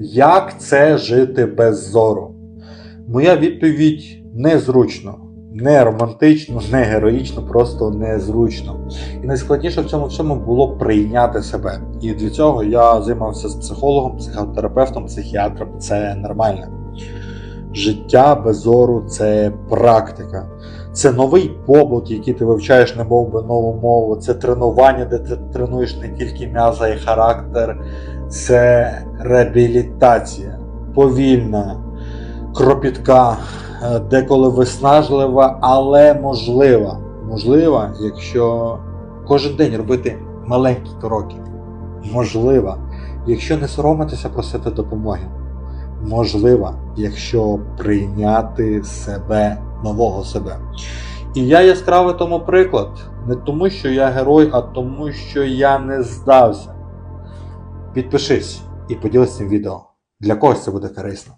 Як це жити без зору? Моя відповідь незручно, не романтично, не героїчно, просто незручно. І найскладніше в цьому всьому було прийняти себе. І для цього я займався з психологом, психотерапевтом, психіатром. Це нормально. Життя без зору це практика. Це новий побут, який ти вивчаєш, не мов би нову мову. Це тренування, де ти тренуєш не тільки м'яза і характер, це реабілітація, повільна, кропітка, е, деколи виснажлива, але можлива. Можлива, якщо кожен день робити маленькі кроки. Можлива, якщо не соромитися просити допомоги. Можлива, якщо прийняти себе, нового себе. І я яскравий тому приклад. Не тому, що я герой, а тому, що я не здався. Підпишись і поділись цим відео. Для когось це буде корисно.